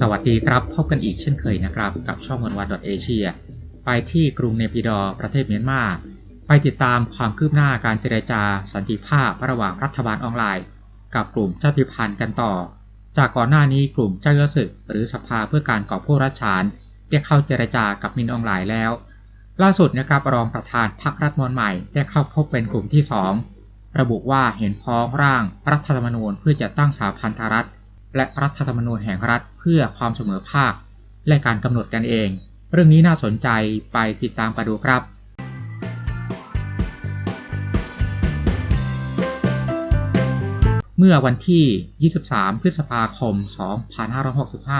สวัสดีครับ พบกันอีกเช่นเคยนะครับ กับช่องวันวันดอทเอเชียไปที่กรุงเนปิดอร์ประเทศเมียนมา ไปติดตามความคืบหน้าการเจรจาสันติภาพระหว่างรัฐบาลออนไลน์ กับกลุ่มชาติพันธุ์กันต่อ จากก่อนหน้านี้กลุ่มเจ้ายศึก หรือสภาเพื่อการก่อผู้รัฐฉานได้เข้าเจรจากับมินออนไลน์แล้ว ล่าสุดนะครับรองประธานพรรครัฐมนตรีใหม่ได้เข้าพบเป็นกลุ่มที่ 2 ระบุว่าเห็นพ้องร่างรัฐธรรมนูญเพื่อจะตั้งสาพันธรัฐ และรัฐธรรมนูญแห่งรัฐเพื่อความเสมอภาค และการกำหนดกันเอง เรื่องนี้น่าสนใจไปติดตามกันดูครับเมื่อวันที่ 23 พฤษภาคม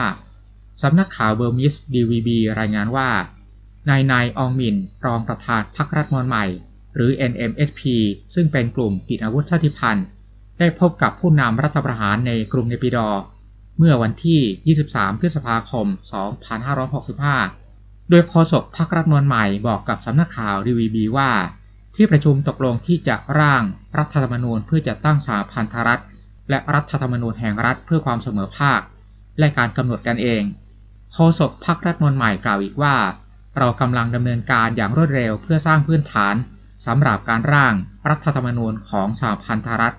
2565 สำนักข่าวเบอร์มิสดีวีบีรายงานว่า นายนายอองมิน รองประธานพรรครัฐมนตรีใหม่ หรือ NMSP ซึ่งเป็นกลุ่มติดอาวุธชาติพันธุ์ ได้พบกับผู้นำรัฐประหารในกรุงเนปิดอร์เมื่อวันที่ 23 พฤษภาคม 2565 โดยโฆษกพรรครัฐมนตรีใหม่บอกกับสำนักข่าวดีวีบีว่า ที่ประชุมตกลงที่จะร่างรัฐธรรมนูญเพื่อจะตั้งสาพันธรัฐ และรัฐธรรมนูญแห่งรัฐเพื่อความเสมอภาค และการกำหนดกันเองโฆษกพรรครัฐมนตรีใหม่กล่าวอีกว่า เรากำลังดำเนินการอย่างรวดเร็วเพื่อสร้างพื้นฐาน สำหรับการร่างรัฐธรรมนูญของสหพันธรัฐ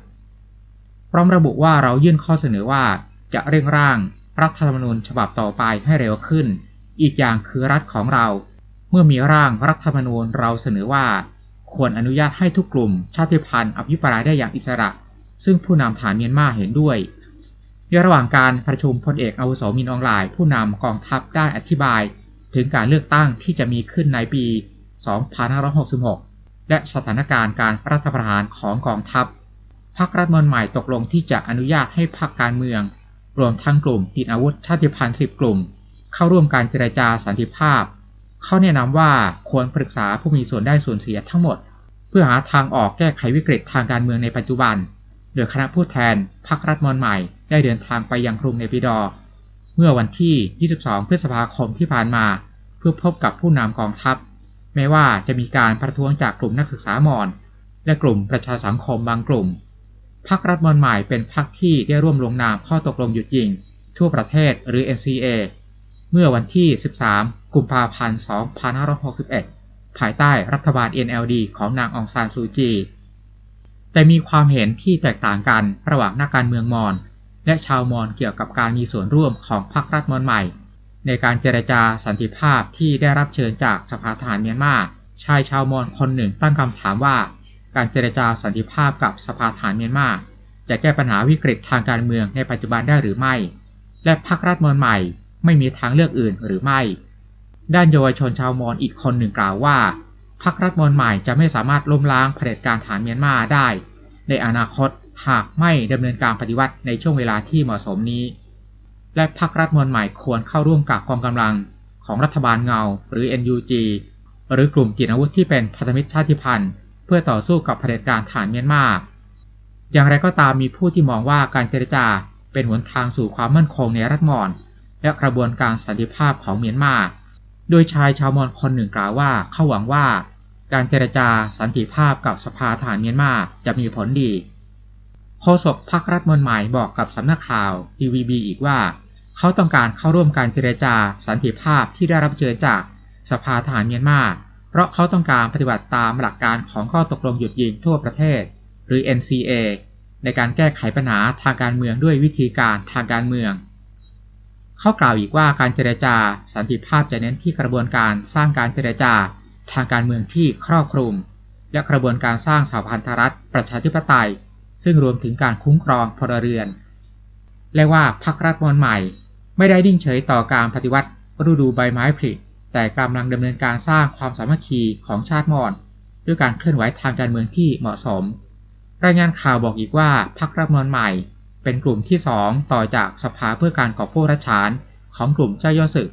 พร้อมระบุว่าเรายื่นข้อเสนอว่าจะเร่งร่างรัฐธรรมนูญฉบับต่อไปให้เร็วขึ้น อีกอย่างคือรัฐของเรา เมื่อมีร่างรัฐธรรมนูญเราเสนอว่า ควรอนุญาตให้ทุกกลุ่มชาติพันธุ์อภิปรายได้อย่างอิสระ ซึ่งผู้นำฐานเมียนมาเห็นด้วยในระหว่างการประชุมพลเอกอาวุโสมินออนไลน์ผู้นำกองทัพได้อธิบาย ถึงการเลือกตั้งที่จะมีขึ้นในปี 2566 และสถานการณ์การรัฐประหารของกองทัพพรรครัฐมนตรีใหม่ตกลงที่จะอนุญาตให้พรรคการเมือง รวมทั้งกลุ่มติดอาวุธชาติพันธุ์10 กลุ่ม เข้าร่วมการเจรจาสันติภาพ เขาแนะนำว่าควรปรึกษาผู้มีส่วนได้ส่วนเสียทั้งหมด เพื่อหาทางออกแก้ไขวิกฤตทางการเมืองในปัจจุบัน โดยคณะผู้แทนพรรครัฐมนตรีใหม่ได้เดินทางไปยังกรุงเนปิดอร์เมื่อวันที่ 22 พฤษภาคมที่ผ่านมา เพื่อพบกับผู้นำกองทัพ แม้ว่าจะมีการประท้วงจากกลุ่มนักศึกษามอญและกลุ่มประชาสังคมบางกลุ่มพรรครัฐมนตรีใหม่เป็นพรรคที่ได้ร่วมลงนามข้อตกลงหยุดยิง ทั่วประเทศหรือ NCA เมื่อวันที่ 13 กุมภาพันธ์ 2561 ภายใต้รัฐบาล NLD ของนางองซานซูจี แต่มีความเห็นที่แตกต่างกันระหว่างนักการเมืองมอญและชาวมอญเกี่ยวกับการมีส่วนร่วมของพรรครัฐมนตรีใหม่ ในการเจรจาสันติภาพที่ได้รับเชิญจากสภาทหารเมียนมาชายชาวมอญคนหนึ่งตั้งคำถามว่า การเจรจาสันติภาพกับสภาทหารเมียนมาจะแก้ปัญหาวิกฤตทางการเมืองในปัจจุบันได้หรือไม่ และพรรครัฐมนตรีใหม่ไม่มีทางเลือกอื่นหรือไม่ ด้านเยาวชนชาวมอญอีกคนหนึ่งกล่าวว่าพรรครัฐมนตรีใหม่จะไม่สามารถล้มล้างเผด็จการฐานเมียนมาได้ ในอนาคตหากไม่ดำเนินการปฏิวัติในช่วงเวลาที่เหมาะสมนี้ และพรรครัฐมนตรีใหม่ควรเข้าร่วมกับกองกำลังของรัฐบาลเงา หรือ NUG หรือกลุ่มติดอาวุธที่เป็นพันธมิตรชาติพันธุ์ เพื่อต่อสู้กับเผด็จการฐานเมียนมา อย่างไรก็ตามมีผู้ที่มองว่าการเจรจาเป็นหนทางสู่ความมั่นคงในรัฐมอญและกระบวนการสันติภาพของเมียนมา โดยชายชาวมอญคนหนึ่งกล่าวว่าเขาหวังว่า การเจรจาสันติภาพกับสภาทหารเมียนมาจะมีผลดีโฆษกพรรครัฐมนตรีใหม่บอกกับสำนักข่าว TVB อีกว่า เขาต้องการเข้าร่วมการเจรจาสันติภาพที่ได้รับเชิญจากสภาทหารเมียนมา เพราะเขาต้องการปฏิบัติตามหลักการของข้อตกลงหยุดยิงทั่วประเทศ หรือ NCA ในการแก้ไขปัญหาทางการเมืองด้วยวิธีการทางการเมือง เขากล่าวอีกว่าการเจรจาสันติภาพจะเน้นที่กระบวนการสร้างการเจรจาทางการเมืองที่ครอบคลุม และกระบวนการสร้างสหพันธรัฐประชาธิปไตย ซึ่งรวมถึงการคุ้มครองพลเรือน และว่าพรรครัฐมนตรีใหม่ ไม่ได้นิ่งเฉยต่อการปฏิวัติฤดูใบไม้ผลิแต่กำลังดำเนินการสร้างความสามัคคีของชาติมอญด้วยการเคลื่อนไหวทางการเมืองที่เหมาะสม รายงานข่าวบอกอีกว่าพรรครัฐมนใหม่ เป็นกลุ่มที่สองต่อจากสภาเพื่อการก่อผู้รัชานของกลุ่มเจ้ายอศึก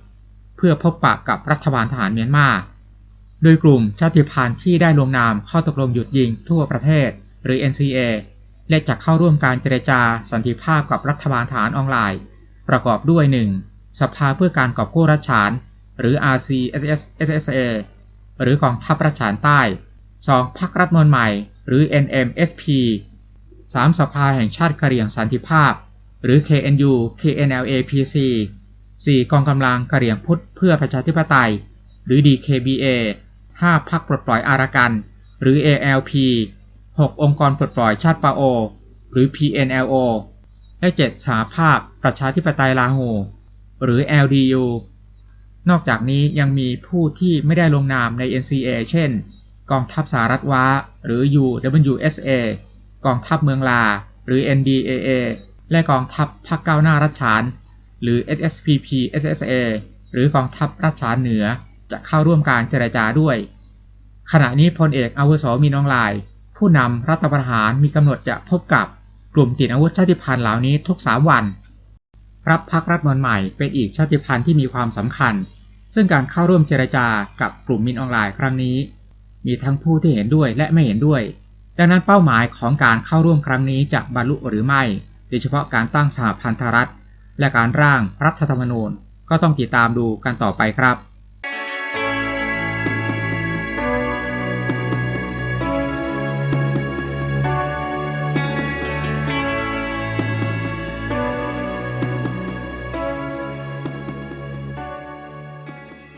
เพื่อพบปะกับรัฐบาลทหารเมียนมา โดยกลุ่มชาติพันธุ์ที่ได้ลงนามข้อตกลงหยุดยิงทั่วประเทศ หรือ NCA และจะเข้าร่วมการเจรจาสันติภาพกับรัฐบาลทหารออนไลน์ ประกอบด้วย 1. สภาเพื่อการก่อผู้รัชฉาน หรือ RCSS SSA หรือกองทัพรัชฉานใต้ 2. พรรครัฐมนตรีใหม่ หรือ NMSP 3 สภาแห่งชาติกะเหรี่ยงสันติภาพ หรือ KNU KNLA-PC 4 กองกำลังกะเหรี่ยงพุทธเพื่อประชาธิปไตย หรือ DKBA 5พักปลดปล่อยอารากัน หรือ ALP 6 องค์กรปลดปล่อยชาติปาโอ หรือ PNLO และ 7สหภาพประชาธิปไตยลาโหหรือ LDU นอกจากนี้ยังมีผู้ที่ไม่ได้ลงนามใน NCA เช่น กองทัพสหรัฐว้า หรือ UWSA กองทัพเมืองลา หรือ NDAA และกองทัพภาคก้าวหน้ารัชฉาน หรือ SSPP SSA หรือกองทัพรัชฉานเหนือจะเข้าร่วมการเจรจาด้วย ขณะนี้พลเอกอาวุโสมีนองลาย ผู้นำรัฐประหารมีกำหนดจะพบกับ กลุ่มติดอาวุธชาติพันธุ์เหล่านี้ทุก3วัน รับพักรัฐมนใหม่เป็นอีกชาติพันธุ์ที่มีความสำคัญ ซึ่งการเข้าร่วมเจรจากับกลุ่มมินออนไลน์ครั้งนี้ มีทั้งผู้ที่เห็นด้วยและไม่เห็นด้วย ดังนั้นเป้าหมายของการเข้าร่วมครั้งนี้จะบรรลุหรือไม่ โดยเฉพาะการตั้งสหพันธรัฐ และการร่างรัฐธรรมนูญก็ต้องติดตามดูกันต่อไปครับ